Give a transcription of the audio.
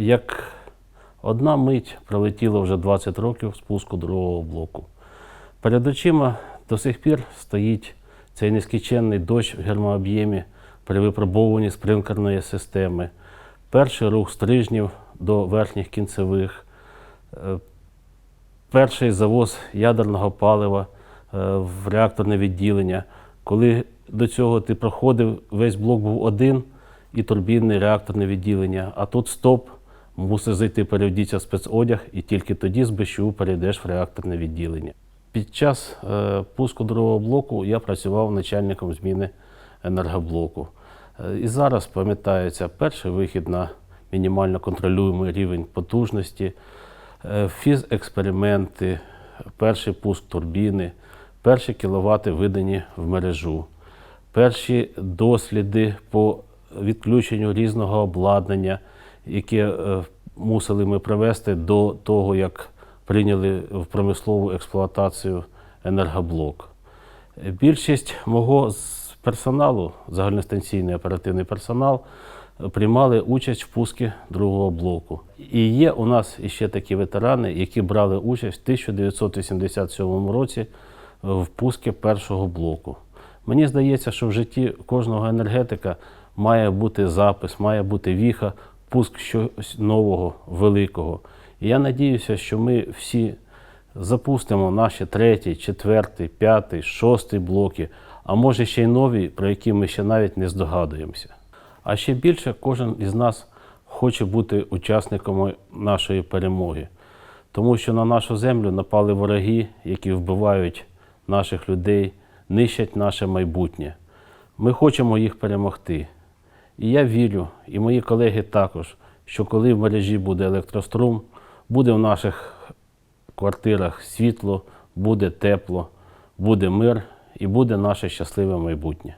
як одна мить пролетіло вже 20 років спуску другого блоку. Перед очима до сих пір стоїть цей нескінченний дощ в гермооб'ємі при випробовуванні спринкерної системи, перший рух стрижнів до верхніх кінцевих, е, перший завоз ядерного палива е, в реакторне відділення. Коли до цього ти проходив, весь блок був один і турбінне реакторне відділення, а тут стоп, мусиш зайти перевдітися в спецодяг, і тільки тоді з БЩУ перейдеш в реакторне відділення. Під час е, пуску другого блоку я працював начальником зміни енергоблоку. Е, і зараз пам'ятається перший вихід на мінімально контролюємий рівень потужності, е, фізексперименти, перший пуск турбіни, перші кіловати видані в мережу, перші досліди по відключенню різного обладнання, яке е, мусили ми провести до того, як прийняли в промислову експлуатацію енергоблок. Більшість мого персоналу, загальностанційний оперативний персонал, приймали участь в пуску другого блоку. І є у нас іще такі ветерани, які брали участь в 1987 році в пуску першого блоку. Мені здається, що в житті кожного енергетика має бути запис, має бути віха, пуск щось нового, великого. І я надіюся, що ми всі запустимо наші третій, четвертий, п'ятий, шостий блоки, а може ще й нові, про які ми ще навіть не здогадуємося. А ще більше кожен із нас хоче бути учасником нашої перемоги, тому що на нашу землю напали вороги, які вбивають наших людей, нищать наше майбутнє. Ми хочемо їх перемогти. І я вірю, і мої колеги також, що коли в мережі буде електрострум, буде в наших квартирах світло, буде тепло, буде мир і буде наше щасливе майбутнє.